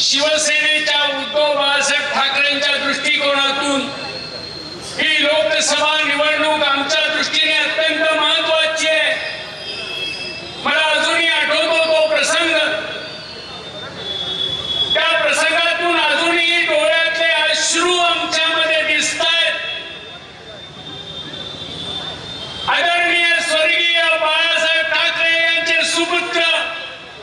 शिवसेनेच्या उद्धव बाळासाहेब ठाकरेंच्या दृष्टिकोनातून ही लोकसभा निवडणूक आमच्या दृष्टीने अत्यंत महत्वाची आहे. मला अजूनही आठवतो तो प्रसंग. त्या प्रसंगातून अजूनही डोळ्यातले अश्रू आमच्यामध्ये दिसत आहेत आदरणीय स्वर्गीय बाळासाहेब ठाकरे यांचे सुपुत्र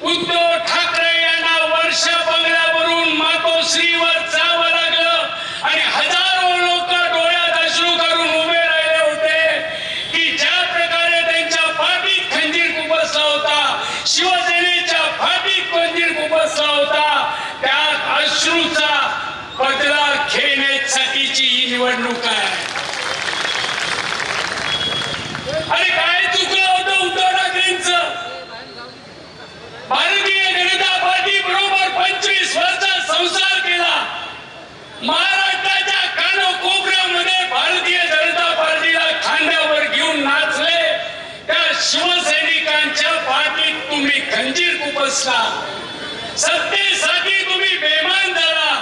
उद्धव ठाकरे यांना वर्ष बंगल्यावरून मातोश्रीवर जावं लागलं आणि हजारो लोक डोळ्यात अश्रू करून उभे राहिले होते की ज्या प्रकारे त्यांच्या पाठीत खंजीर खुपसला होता शिवसेनेच्या पाठीत खंजीर खुपसला होता त्यात अश्रूचा बदला घेण्यासाठीची ही निवडणूक आहे. अरे काय चुकलं होतं उद्धव ठाकरेंच? भारतीय जनता पार्टी बरोबर पंचवीस वर्ष संसार केला. महाराष्ट्राच्या कानकोपऱ्यामध्ये भारतीय जनता पार्टीला खांद्यावर घेऊन नाचले. त्या शिवसैनिकांच्या पाठीत तुम्ही खंजीर खुपसला सत्तेसाठी तुम्ही बेमान झाला.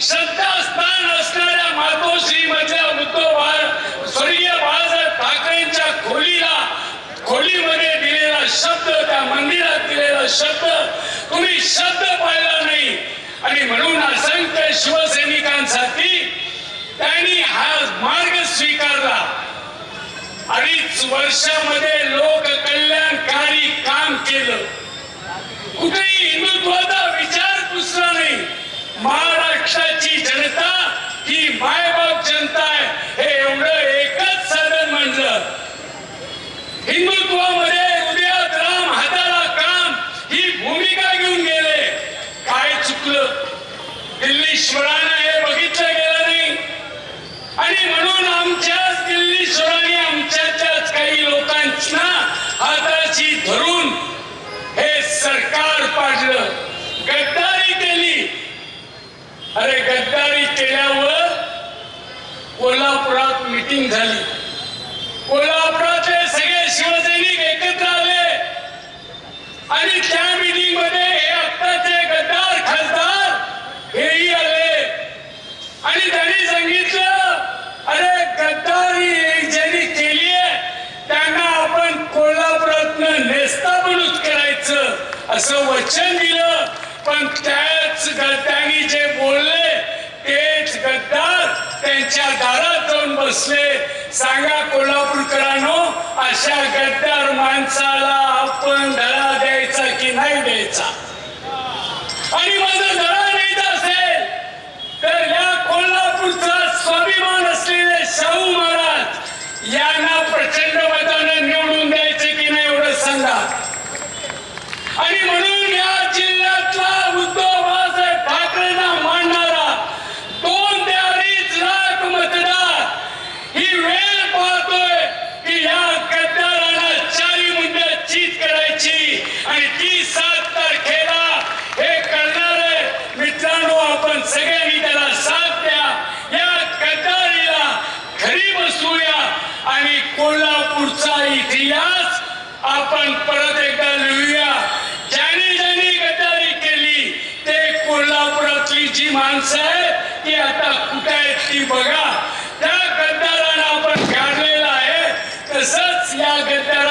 सत्ता स्थान असणाऱ्या मातोश्री मधल्या उद्धव बाळ स्वर्गीय बाळासाहेब ठाकरेंच्या खोलीला खोलीमध्ये दिलेला शब्द त्या मंदिरात दिलेला शब्द तुम्ही शब्द पाहिला नाही. आणि म्हणून असंख्य शिवसैनिकांसाठी त्यांनी हा मार्ग स्वीकारला. अडीच वर्षामध्ये लोक कल्याणकारी काम केलं. कुठे மாடு झाली. कोल्हापुरातले सगळे शिवसैनिक एकत्र आले. आणि त्या मीटिंगमध्ये हे आत्ताचे गद्दार खासदार हेही आले. आणि त्यांनी सांगितलं अरे गद्दारी ज्यांनी केली आहे त्यांना आपण कोल्हापुरातनं नेस्ताबनूत करायचं असं वचन दिलं. पण त्याच गद्दानी जे बोलले तेच गद्दार त्यांच्या दारात जाऊन बसले. सांगा कोल्हापूरकरांनो अशा गद्दार माणसाला आपण धडा द्यायचा की नाही द्यायचा? आणि माझा धडा द्यायचा असेल. तर या कोल्हापूरचा स्वाभिमान असलेले शाहू महाराज यांना प्रचंड मतानं निवडून द्यायचे की नाही एवढं सांगा आणि म्हणून या जिल्ह्यातला उद्धव बाळासाहेब ठाकरेंना मांडणारा दोन ते अडीच लाख मतदार ही वेळ पाहतोय की या गद्दारांना चारी मुंड्या चीत करायची आणि ती सात तारखेला हे करणार आहे मित्रांनो आपण सगळ्यांनी त्याला साथ द्या या गद्दारीला घरी बसूया आणि कोल्हापूरचा इतिहास आपण परत एकदा लिहूया. ज्याने ज्याने गद्दारी केली ते कोल्हापुरातली जी माणसं आहेत ती आता कुठे आहेत ती बघा. त्या गद्दारांना आपण काढलेलं आहे. तसंच या गद्दारा